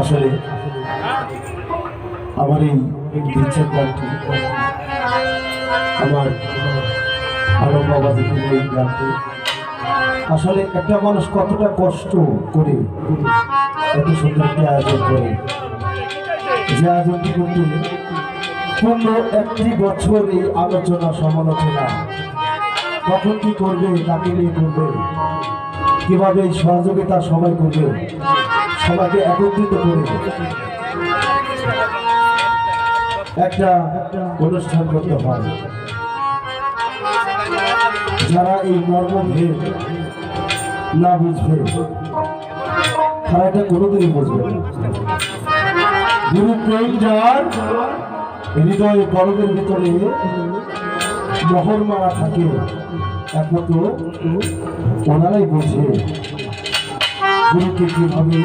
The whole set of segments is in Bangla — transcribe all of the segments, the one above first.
আসলে আমার এই বিচ্ছেদ গানটি আমার আমার বাবা দেখে এই গানটি। আসলে একটা মানুষ কতটা কষ্ট করে এত সুন্দর একটি আয়োজন করে। যে আয়োজনটি করতে পূর্ণ একটি বছর এই আলোচনা সমালোচনা কখন কি করবে কাকে নিয়ে করবে, কীভাবে সহযোগিতা সবাই করবে সবাইকে একত্রিত করে একটা অনুষ্ঠান করতে হয়। যারা এই মর্মভেদ না বুঝবে, তারা এটা কোনোদিনই বুঝবে গুরু প্রেম যার, হৃদয় গর্বের ভিতরে মোহর মারা থাকে, একমাত্র ওনারাই বোঝে। গুরুকে কীভাবে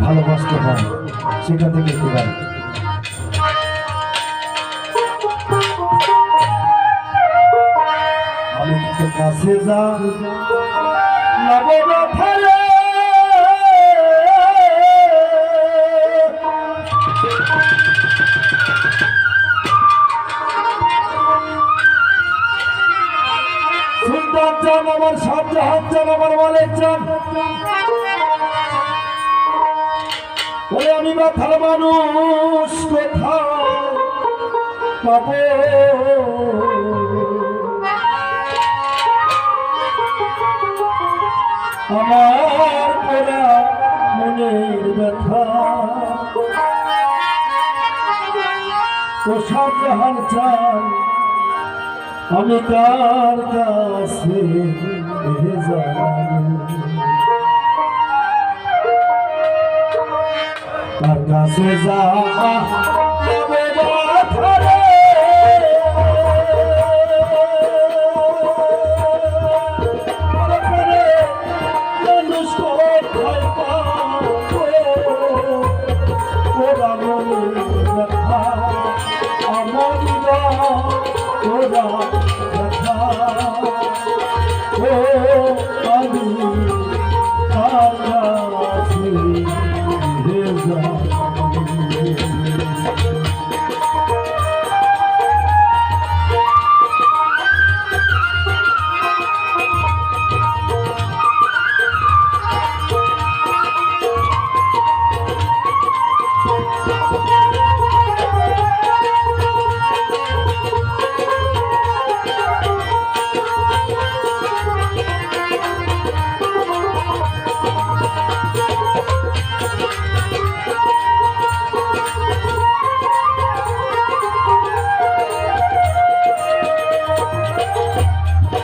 ভালোবাসতে হয়। সেটা থেকে একটু গান। কাছে যা নবরথারে আমার শাহজাহান চান, আমার মালিক চান। ওরে আমি মাথার মানুষ কোথায় পাবো? আমার পোড়া মনের ব্যথা। ও শাহজাহান চান, আমি তার কাছে তার কাছে যা তবে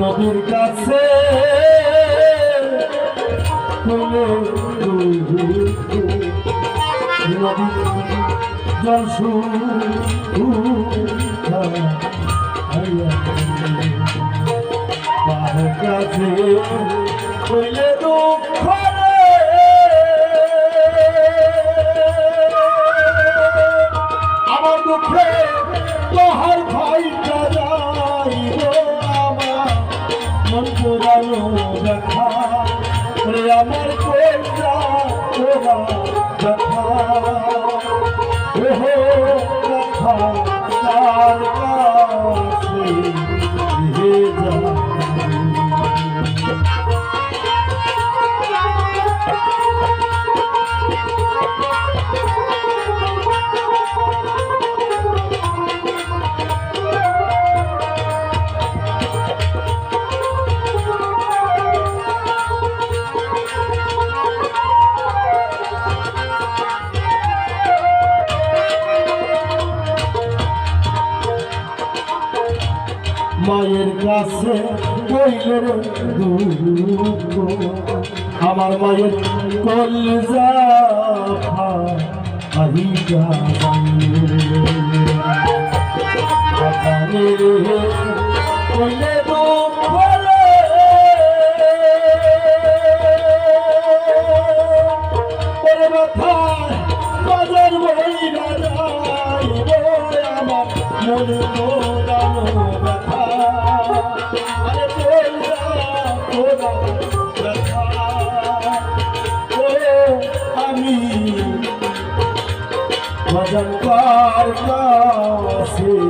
নদীর কাছে তুলে নদী জল পাহাড় কাছে কইলে দুঃখ মায়ের কাছে কইলের দুঃখ আমার মায়ের কলজা দুঃখরে ওরে আমি ভজন কার কাছে।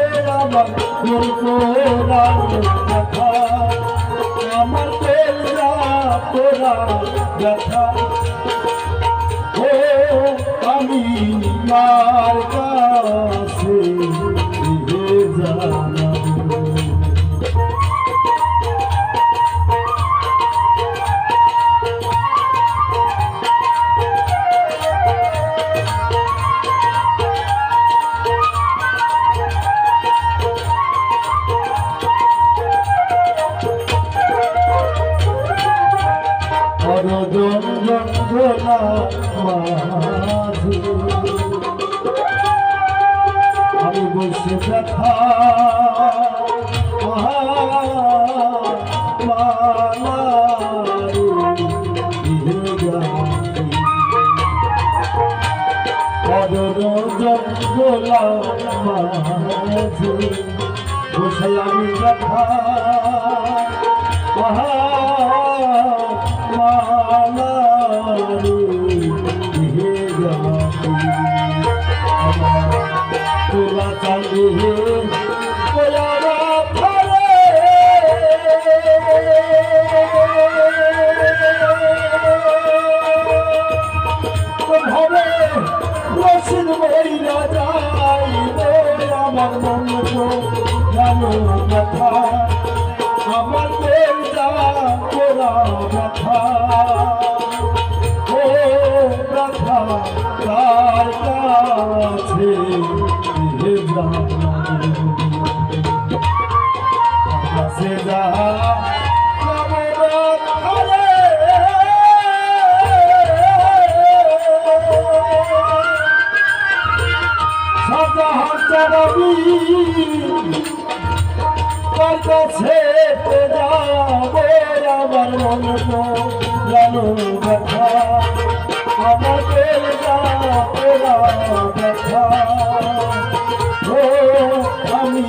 পোড়ানো আমার পেলা তোরা ব্যথা। ও আমি মার বসে যন্ত্রণা মাঝে বসে আমি ব্যথা তোলা চালু ভাবে ব্যথা আমার বেলটা তোরা ও ব্যথা তার কাছে। কাছে যাবে আমার মন জানো ব্যথা আমাদের ব্যথা। ও আমি